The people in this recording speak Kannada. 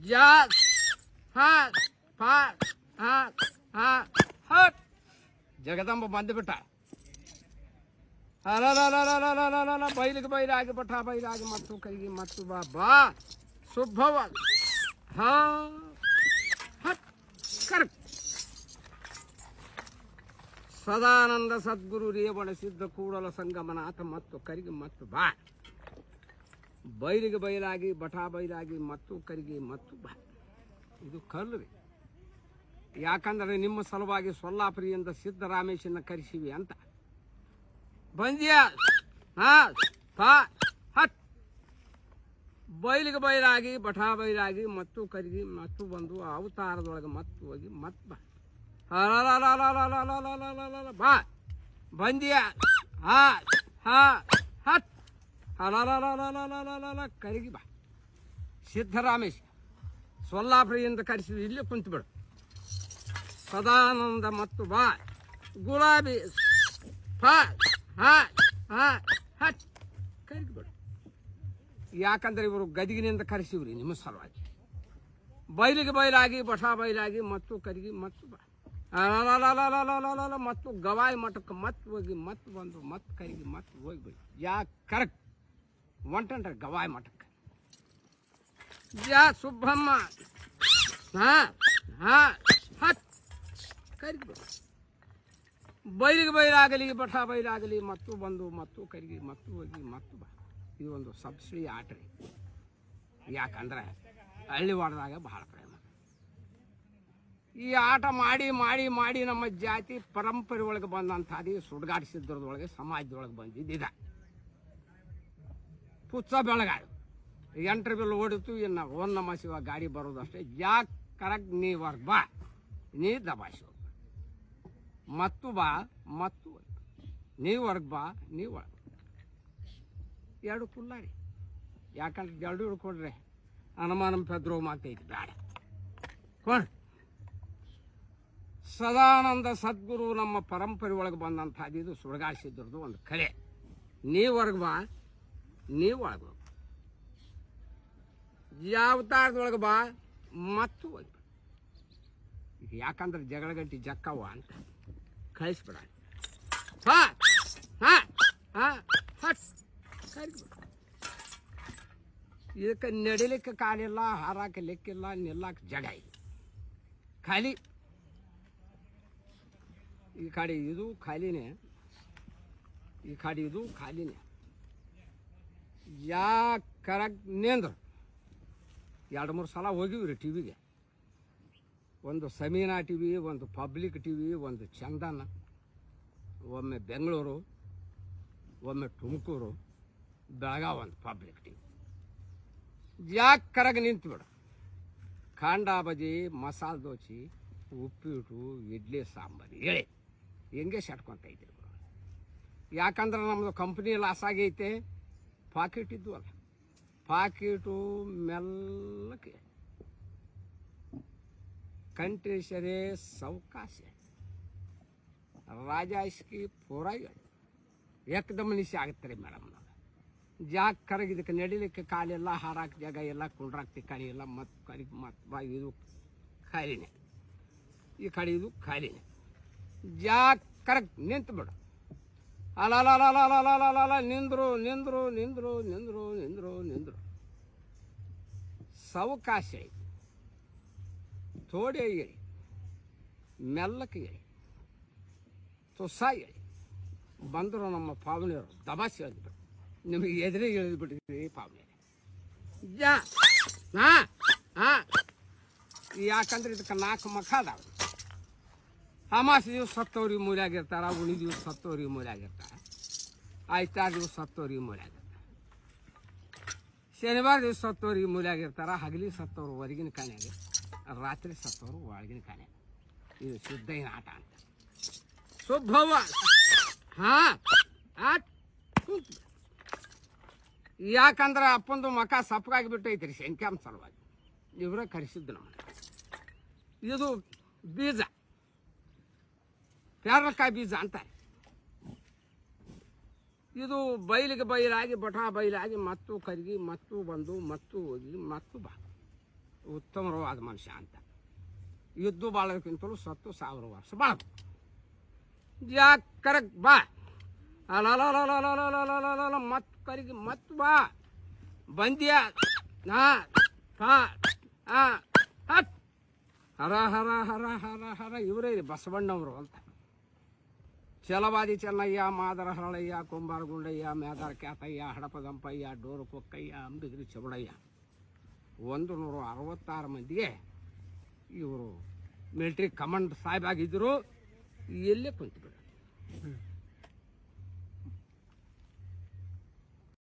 ಯ ಹ ಪ ಹ ಹ ಹಟ್ ಜಗದಂಬ ಬಂದುಬಿಟ್ಟ. ಅಲ್ಲ ಬೈಲಿಗೆ ಬೈಲಾಗಿ ಬಟ್ಟ ಬೈಲಾಗಿ, ಮತ್ತು ಕೈಗೆ, ಮತ್ತು ಬಾ ಬಾ. ಶುಭವ ಹ. ಹಟ್. ಕರೆಕ್ಟ್. ಸದಾನಂದ ಸದ್ಗುರು ರೇ ಬಳಸಿದ್ದ ಕೂಡಲ ಸಂಗಮನಾಥ, ಮತ್ತು ಕರಿಗೆ ಮತ್ತು ಬಾ. ಬೈಲಿಗೆ ಬೈಲಾಗಿ ಬಠಾ ಬೈಲಾಗಿ ಮತ್ತು ಕರಿಗಿ ಮತ್ತು ಬ ಇದು ಕಲ್ಲ್ರಿ ಯಾಕಂದ್ರೆ ನಿಮ್ಮ ಸಲುವಾಗಿ ಸೊಲ್ಲಾಪುರಿಯಿಂದ ಸಿದ್ದರಾಮೇಶನ ಕರೆಸಿವಿ ಅಂತ ಬಂದ್ಯ ಹತ್ತು ಬೈಲಿಗೆ ಬಯಲಾಗಿ ಬೈಲಾಗಿ ಬಯಲಾಗಿ ಮತ್ತು ಕರಿಗಿ ಮತ್ತು ಬಂದು ಅವತಾರದೊಳಗೆ ಮತ್ತು ಹೋಗಿ ಮತ್ ಬಾ ಬಾ ಬಂದ್ಯ ಹಾ ಹಾ ಅಲ ಕರಗಿ ಬಾ. ಸಿದ್ಧರಾಮೇಶ್, ಸೊಲ್ಲಾಪುರಿಯಿಂದ ಕಡ್ಸೀವಿ ಇಲ್ಲಿ ಕುಂತು ಕುಂತುಬಿಡು. ಸದಾನಂದ ಮತ್ತು ಬಾ. ಗುಲಾಬಿ ಹಾ ಹಾ ಹಾ. ಯಾಕಂದ್ರೆ ಇವರು ಗದಿಗಿನಿಂದ ಕರೆಸಿವ್ರಿ ನಿಮ್ಮ ಸಲುವಾಗಿ. ಬೈಲಿಗೆ ಬೈಲಾಗಿ, ಬಸ ಬೈಲಾಗಿ, ಮತ್ತು ಕರಿಗಿ, ಮತ್ತು ಬಾ. ಮತ್ತು ಗವಾಯಿ ಮಠಕ್ಕೆ ಮತ್ತು ಹೋಗಿ ಮತ್ತು ಬಂದು ಮತ್ತೆ ಕರಿಗಿ ಮತ್ತೆ ಹೋಗಿಬಿಡಿ. ಯಾಕೆ ಕರೆಕ್ಟ್. ಹೊಂಟನ್ರಿ ಗವಾಯ್ ಮಠಕ್ಕೆ. ಜಾ ಸುಬ್ಬಮ್ಮ ಹಾ ಹಾ ಬೈಲಿಗೆ ಬೈಲಾಗಲಿ, ಬಠ ಬೈಲಾಗಲಿ, ಮತ್ತು ಬಂದು, ಮತ್ತು ಕರಿಗಿ, ಮತ್ತು ಹೋಗಿ, ಮತ್ತು ಬಾ. ಇದು ಒಂದು ಸಬ್ಸಿಡಿ ಆಟ ರೀ ಯಾಕಂದ್ರೆ ಹಳ್ಳಿ ವಾಡದಾಗ ಬಹಳ ಪ್ರೇಮ. ಈ ಆಟ ಮಾಡಿ ಮಾಡಿ ಮಾಡಿ ನಮ್ಮ ಜಾತಿ ಪರಂಪರೆ ಒಳಗೆ ಬಂದಂಥದ್ದು ಸುಡ್ಗಾಡಿಸಿದ್ರದೊಳಗೆ ಸಮಾಜದೊಳಗೆ ಬಂದಿದ್ದಿದೆ. ಪುಚ್ಚ ಬೆಳಗಾಡು ಎಂಟ್ರ ಬಿಲ್ ಓಡಿತು, ಇನ್ನು ಓನ್ ನಮ್ಮ ಶಿವ ಗಾಡಿ ಬರೋದಷ್ಟೇ ಯಾಕೆ ಕರೆಕ್ಟ್ ನೀ ವರ್ಗ ಬಾ, ನೀ ದಬಾಯಿಸು. ಮತ್ತು ಬಾ, ಮತ್ತು ನೀ ವರ್ಗ ಬಾ, ನೀ ಒಳಗೆ ಎರಡು ಕುಲ್ಲಾರಿ ಯಾಕಂದ್ರೆ ಎರಡು ಹಿಡ್ಕೊಡ್ರೆ ಹನುಮಾನ ಪೆದ್ರೋ ಮಾತೈತಿ ಬೇಡ. ಕೊಡ್ ಸದಾನಂದ ಸದ್ಗುರು ನಮ್ಮ ಪರಂಪರೆ ಒಳಗೆ ಬಂದಂಥ ಇದು ಒಂದು ಕಲೆ. ನೀ ವರ್ಗ ಬಾ ನೀ ಒಳಗೆ ಹೋಗು ಯಾವತಾರದೊಳಗೆ ಬಾ ಮತ್ತು ಹೋಗಿ ಈಗ ಯಾಕಂದ್ರೆ ಜಗಳ ಗಂಟಿ ಜಕ್ಕವ ಅಂತ ಕಳಿಸ್ಬಿಡ ಹಾ ಹಾ ಹಾ ಹಟ್ ಕರಿದ್ಬಿಡು. ಇದಕ್ಕೆ ನಡಿಲಿಕ್ಕೆ ಕಾಲಿಲ್ಲ ಹಾರಾಕ ಲೆಕ್ಕಿಲ್ಲ ನಿಲ್ಲಕ್ಕೆ ಜಗ ಇದೆ ಖಾಲಿ ಈ ಕಡೆ ಇದು ಖಾಲಿನೇ ಈ ಕಡೆ ಇದು ಖಾಲಿನೇ ಯಾ ಕರೆಕ್ಟ್ ನೇಂದ್ರು? ಎರಡು ಮೂರು ಸಲ ಹೋಗಿವಿ ಟಿ ವಿಗೆ ಒಂದು ಸಮೀನಾ ಟಿ ವಿ ಒಂದು ಪಬ್ಲಿಕ್ ಟಿ ವಿ ಒಂದು ಚಂದನ, ಒಮ್ಮೆ ಬೆಂಗಳೂರು, ಒಮ್ಮೆ ತುಮಕೂರು ಬೆಳಗಾವ್ ಒಂದು ಪಬ್ಲಿಕ್ ಟಿ ವಿ ಯಾಕೆ ಕರಗ ನಿಂತ್ಬಿಡು ಖಾಂಡಾ ಬಜಿ, ಮಸಾಲೆ ದೋಸೆ ಉಪ್ಪಿಟ್ಟು, ಇಡ್ಲಿ, ಸಾಂಬಾರು ಹೇಳಿ. ಹೆಂಗೆ ಸೆಟ್ಕೊಂತ ಇದ್ದೀರಿ ಯಾಕಂದ್ರೆ ನಮ್ಮದು ಕಂಪ್ನಿ ಲಾಸ್ ಆಗೈತೆ. ಪಾಕಿಟ್ ಇದ್ವು ಅಲ್ಲ ಪಾಕಿಟು ಮೆಲ್ಲಕ್ಕೆ. ಕಂಠೇಶರೇ ಸೌಕಾಶ. ರಾಜಾಯಿಸ್ಕಿ ಪೂರ ಏಕದಮ್ ನಿಶೆ ಆಗುತ್ತೆ ಮೇಡಮ್ ನಾವು. ಜಾಗ ಕರಗಿದಕ್ಕೆ, ನಡಿಲಿಕ್ಕೆ ಕಾಲೆಲ್ಲ ಹಾರಾಕ ಜಾಗ, ಎಲ್ಲ ಕುಂಡ್ರಾಕ್ತಿ ಕಡೆ ಎಲ್ಲ ಮತ್ತು ಕಡೆ ಮತ್ತು ಇದು ಖಾಲಿನೇ. ಈ ಕಡೆ ಇದು ಖಾಲಿನೇ. ಜಾಗ ಕರೆಕ್ಟ್ ನಿಂತು ಬಿಡು ಅಲ ನಿಂದ್ರು ನಿಂದ್ರು ನಿಂದ್ರು ನಿಂದ್ರು ನಿಂದ್ರು ನಿಂದ್ರು. ಸವಕಾಶ ತೋಡೆ ಇರಿ ಮೆಲ್ಲಕ್ಕೆ ಇರಿ ತುಸ ಇರಿ ಬಂದರು ನಮ್ಮ ಪಾವನೆಯವರು. ದಬಾಸ್ ಹೇಳಿದ್ರು ನಿಮಗೆ ಎದುರಿಗೆ ಹೇಳಿಬಿಟ್ಟಿದ್ರಿ ಪಾವನಿಯರಿ ಜಾ ಹಾ ಹಾ. ಯಾಕಂದ್ರೆ ಇದಕ್ಕೆ ನಾಲ್ಕು ಮಖ ಅದಾವೆ. ಅಮಾಸ ದಿವಸ ಸತ್ತವ್ರಿಗೆ ಮೂಲ್ಯಾಗಿರ್ತಾರ ಉಣಿ ದಿವಸ ಸತ್ತವ್ರಿಗೆ ಮೂಲ್ಯಾಗಿರ್ತಾರ ಆಯ್ತಾರ ದಿವಸ ಸತ್ತವ್ರಿಗೆ ಮೂಲ್ಯಾಗಿರ್ತಾರ ಶನಿವಾರ ದಿವಸ ಸತ್ತವ್ರಿಗೆ ಮೂಲ್ಯಾಗಿರ್ತಾರ ಹಗಲಿ ಸತ್ತವ್ರು ಹೊರಗಿನ ಕಾನ್ಯಾಗ ರಾತ್ರಿ ಸತ್ತವರು ಒಳಗಿನ ಕಾಣೆ ಇದು ಶುದ್ಧ ಆಟ ಅಂತ. ಶುಭವ ಹಾ. ಆಟ್. ಯಾಕಂದ್ರೆ ಅಪ್ಪಂದು ಮಕ ಸಪ್ಪಗಾಗಿ ಬಿಟ್ಟೈತ್ರಿ ಶಂಕ್ಯಾಮ್ ಸಲುವಾಗಿ. ಇವರೇ ಕರೆಸಿದ್ದು ನಮ್ಮನ್ನ. ಇದು ಬೀಜ. ಪ್ಯಾರಲಕಾಯಿ ಬೀಜ ಅಂತಾರೆ? ಇದು ಬೈಲಿಗೆ ಬೈಲಾಗಿ, ಬಟಾ ಬೈಲಾಗಿ ಮತ್ತು ಕರಗಿ, ಮತ್ತು ಬಂದು, ಮತ್ತು ಹೋಗಿ, ಮತ್ತು ಬಾ. ಉತ್ತಮವಾದ ಮನುಷ್ಯ ಅಂತ. ಯುದ್ಧ ಬಾಳೋಕ್ಕಿಂತಲೂ ಸತ್ತು ಸಾವಿರ ವರ್ಷ ಬಾಳ. ಯಾಕೆ ಕರೆಕ್ಟ್ ಬಾ. ಅಲ ಮತ್ತು ಕರಿಗಿ, ಮತ್ತು ಬಾ. ಬಂದ್ಯ? ನಾ ಹರ ಹರ ಹರ ಹರ ಹರ, ಇವರೇ ಬಸವಣ್ಣವರು ಅಂತ. ಚಲವಾದಿ ಚೆನ್ನಯ್ಯ, ಮಾದರ ಹರಳಯ್ಯ, ಕುಂಬಾರ ಗುಂಡಯ್ಯ మేదర ಕ್ಯಾತಯ್ಯ, ಹಡಪದಂಪಯ್ಯ, ಡೋರು ಕೊಕ್ಕಯ್ಯ, ಅಂಬಿಗಿರಿ ಚೌಡಯ್ಯ. ಒಂದು ನೂರ ಅರವತ್ತಾರು ಮಂದಿಗೆ ಇವರು ಮಿಲಿಟ್ರಿ ಕಮಾಂಡ್ ಸಾಹೇಬಾಗಿದ್ದರು ಎಲ್ಲೇ ಕುಂತು